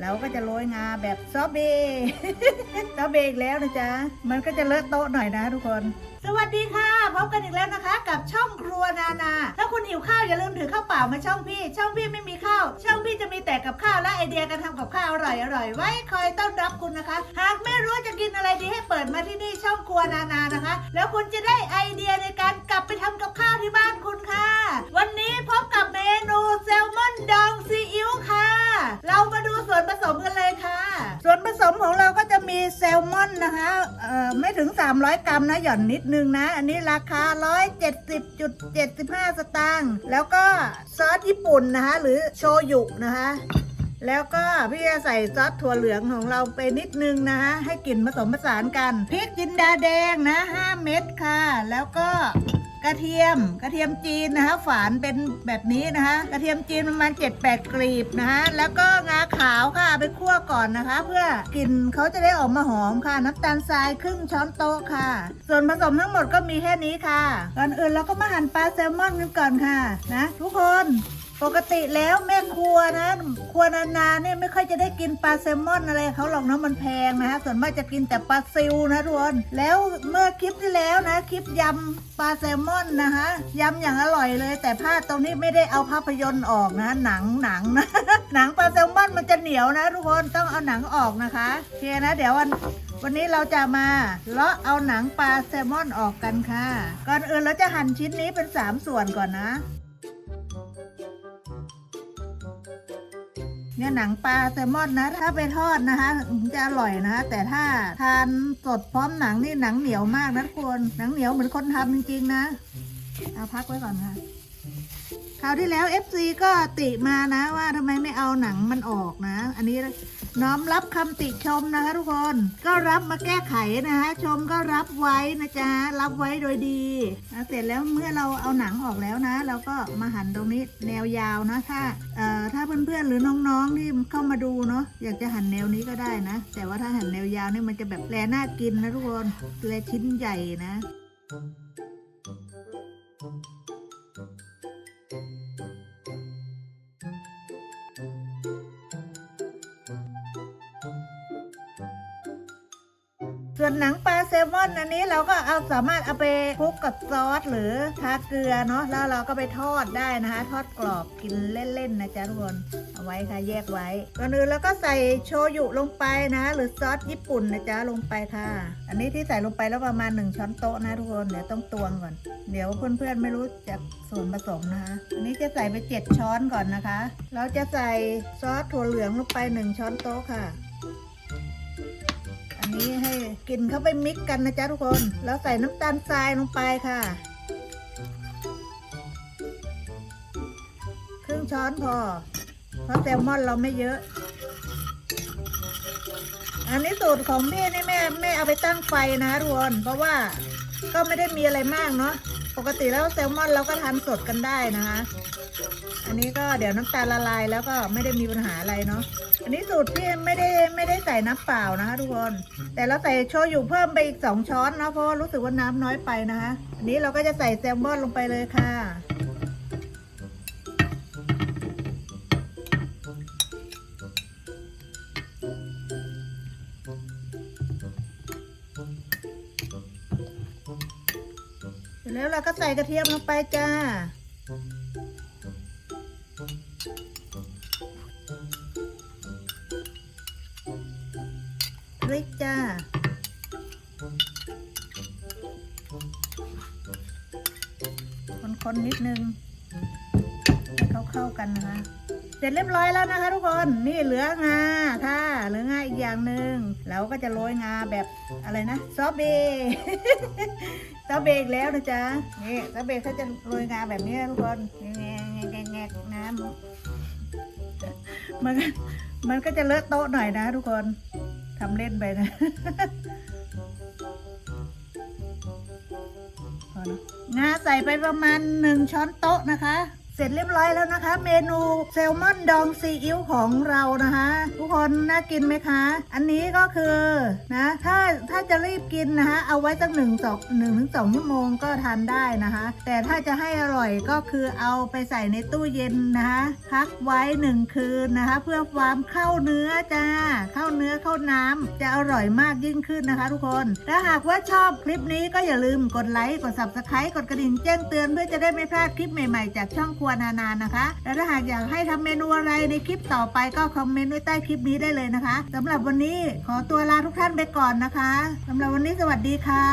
เราก็จะโรยงาแบบซอเบซอเบอีกแล้วนะจ๊ะ มันก็จะเลอะโต๊ะหน่อยนะทุกคน สวัสดีค่ะ พบกันอีกแล้วนะคะ กับช่องครัวนานา ถ้าคุณหิวข้าวอย่าลืมถือข้าวเปล่ามาช่องพี่ ช่องพี่ไม่มีข้าว ช่องพี่จะมีแต่กับข้าวและไอเดียการทำกับข้าวอร่อยอร่อยไว้คอยต้อนรับคุณนะคะ หากไม่รู้จะกินอะไรดีให้เปิดมาที่นี่ช่องครัวนานานะคะ แล้วคุณจะได้ไอ แซลมอนนะคะเอ่อไม่ถึง 300 กรัมนะหย่อนนิดนึงนะ อันนี้ราคา 170.75 สตางค์แล้วก็ซอสญี่ปุ่นนะคะหรือโชยุนะคะแล้วก็พี่จะใส่ซอสถั่วเหลืองของเราไปนิดนึงนะคะให้กลิ่นผสมผสานกันพริกจินดาแดงนะ 5 เม็ดค่ะ แล้วก็ กระเทียมกระเทียมจีนนะคะ ฝานเป็นแบบนี้นะคะ กระเทียมจีนประมาณ7-8กลีบนะคะแล้วก็งาขาวค่ะไปคั่วก่อนนะคะ เพื่อกลิ่นเขาจะได้ออกมาหอมค่ะน้ำตาลทรายครึ่งช้อนโต๊ะค่ะ ส่วนผสมทั้งหมดก็มีแค่นี้ค่ะก่อนอื่นเราก็มาหั่นปลาแซลมอนกันก่อนค่ะนะ ทุกคน ปกติแล้วแม่ครัวนะครัวนานาเนี่ยไม่ค่อยจะได้กินปลาแซลมอนอะไรเขาหรอกนะมันแพงนะฮะส่วนมากจะกินแต่ปลาซิวนะทุกคนแล้วเมื่อคลิปที่แล้วนะคลิปยำปลาแซลมอนนะคะยำอย่างอร่อยเลย แต่พลาดตรงนี้ไม่ได้เอาภาพยนตร์ออกนะ หนังหนังนะหนังปลาแซลมอนมันจะเหนียวนะทุกคนต้องเอาหนังออกนะคะโอเคนะ เดี๋ยววันวันนี้เราจะมาเลาะเอาหนังปลาแซลมอนออกกันค่ะ ก่อนอื่นเราจะหั่นชิ้นนี้เป็นสามส่วนก่อนนะ เนี่ยหนังปลาแซลมอนนะถ้าไปทอดนะคะจะอร่อยนะคะ แต่ถ้าทานสดพร้อมหนังนี่หนังเหนียวมากนะทุกคนหนังเหนียวเหมือนคนทำจริงๆนะเอาพักไว้ก่อนค่ะคราวที่แล้ว FC ก็ติมานะว่าทำไมไม่เอาหนังมันออกนะ อันนี้ น้อมรับคำติชมนะคะทุกคน ก็รับมาแก้ไขนะคะชมก็รับไว้นะจ๊ะรับไว้โดยดีเสร็จแล้วเมื่อเราเอาหนังออกแล้วนะ เราก็มาหั่นตรงนี้แนวยาวนะถ้าเอ่อถ้าเพื่อนๆหรือน้องๆที่เข้ามาดูเนาะอยากจะหั่นแนวนี้ก็ได้นะ แต่ว่าถ้าหั่นแนวยาวนี่มันจะแบบแลน่ากินนะทุกคนแลชิ้นใหญ่นะ ส่วนหนังปลาแซลมอนอันนี้เราก็เอาสามารถเอาไปคลุกกับซอสหรือทาเกลือเนาะแล้วเราก็ไปทอดได้นะคะ ทอดกรอบกินเล่นๆนะจ๊ะทุกคนเอาไว้ค่ะแยกไว้ก่อนอื่นเราก็ใส่โชยุลงไปนะ หรือซอสญี่ปุ่นนะจ๊ะลงไปค่ะ อันนี้ที่ใส่ลงไปแล้วประมาณหนึ่งช้อนโต๊ะนะทุกคนเดี๋ยวต้องตวงก่อน เดี๋ยวเพื่อนๆไม่รู้จักส่วนผสมนะคะอันนี้จะใส่ไปเจ็ดช้อนก่อนนะคะ เราจะใส่ซอสถั่วเหลืองลงไปหนึ่งช้อนโต๊ะค่ะ อันนี้ให้กลิ่นเข้าไปมิกกันนะจ๊ะทุกคน แล้วใส่น้ำตาลทรายลงไปค่ะ ครึ่งช้อนพอ เพราะแซลมอนเราไม่เยอะ อันนี้สูตรของพี่นี่แม่แม่เอาไปตั้งไฟนะทุกคน เพราะว่าก็ไม่ได้มีอะไรมากเนาะ ปกติแล้วแซลมอนเราก็ทานสดกันได้นะคะ อันนี้ก็เดี๋ยวน้ำตาลละลายแล้วก็ไม่ได้มีปัญหาอะไรเนาะ อันนี้สูตรพี่ไม่ได้ไม่ได้ใส่น้ำเปล่านะคะทุกคน แต่เราใส่โชยุเพิ่มไปอีกสองช้อนเนาะเพราะรู้สึกว่าน้ำน้อยไปนะคะ อันนี้เราก็จะใส่แซลมอนลงไปเลยค่ะ แล้วเราก็ใส่กระเทียมลงไปจ้า พริกจ้า คนๆนิดนึงให้เขาเข้ากันนะคะ เสร็จเรียบร้อยแล้วนะคะทุกคนนี่เหลืองาค่ะเหลืองาอีกอย่างหนึ่งเราก็จะโรยงาแบบอะไรนะซอสเบซอสเบอีกแล้วนะจ๊ะนี่ซอสเบเขาจะโรยงาแบบนี้ทุกคนแงงแงแงน้ำมันมันก็จะเลอะโต๊ะหน่อยนะทุกคนทำเล่นไปนะพอเนอะงาใส่ไปประมาณหนึ่งช้อนโต๊ะนะคะ เสร็จเรียบร้อยแล้วนะคะ เมนูแซลมอนดองซีอิ๊วของเรานะคะ ทุกคนน่ากินไหมคะ อันนี้ก็คือนะถ้าถ้าจะรีบกินนะคะ เอาไว้สักหนึ่งสองหนึ่งถึงสองชั่วโมงก็ทานได้นะคะ แต่ถ้าจะให้อร่อยก็คือเอาไปใส่ในตู้เย็นนะคะพักไว้หนึ่งคืนนะคะ เพื่อความเข้าเนื้อจ้าเข้าเนื้อเข้าน้ำจะอร่อยมากยิ่งขึ้นนะคะ ทุกคนถ้าหากว่าชอบคลิปนี้ก็อย่าลืมกดไลค์กด subscribe กดกระดิ่งแจ้งเตือนเพื่อจะได้ไม่พลาดคลิปใหม่ๆ จากช่องรัวนานานนะคะ และถ้าหากอยากให้ทำเมนูอะไรในคลิปต่อไปก็คอมเมนต์ไว้ใต้คลิปนี้ได้เลยนะคะสำหรับวันนี้ขอตัวลาทุกท่านไปก่อนนะคะสำหรับวันนี้สวัสดีค่ะ